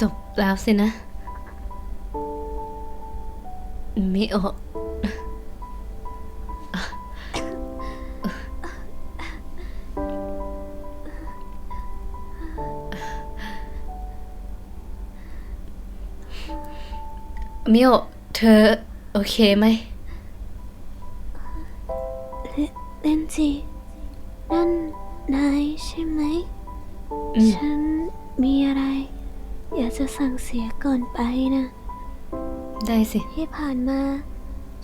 จบแล้วสินะ มิโอะมิโอะเธอ โอเคไหม เลนจีนั่นนายใช่ไหมอืมฉัน มีอะไร อยากจะสั่งเสียก่อนไปนะ ได้สิ ที่ผ่านมา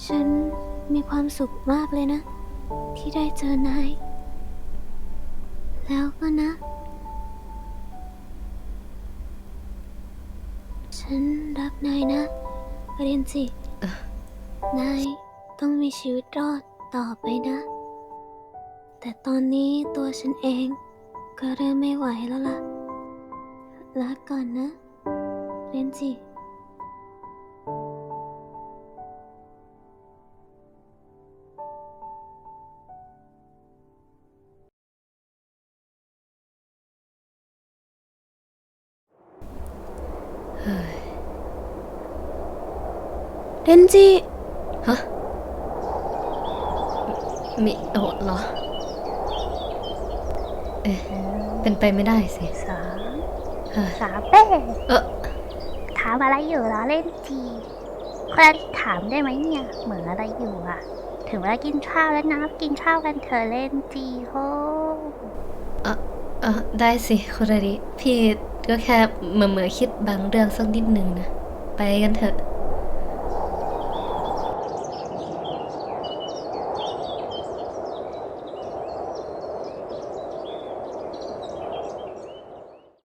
ฉันมีความสุขมากเลยนะ ที่ได้เจอนาย แล้วก็นะ ฉันรักนายนะเรียนจิเอ่อนายต้องมีชีวิตรอดต่อไปนะ แต่ตอนนี้ตัวฉันเองก็เริ่มไม่ไหวแล้วล่ะ ลาก่อนนะ เรียนจิเรนจิฮะมิโอะเหรอ เอ๊ะ เป็นไปไม่ได้สิสา เฮ้ยสามเป้เออ ถามอะไรอยู่เหรอเล่นทีคนละถามได้ไหมเนี่ย เหมือนอะไรอยู่อะถึงเวลากินข้าวแล้วนะกินข้าวกันเธอะเล่นจีโฮเออได้สิคุราริพี่ก็แค่เหมื่อเมื่อๆคิดบางเรื่องสักนิดหนึ่งนะ ไปกันเถอะ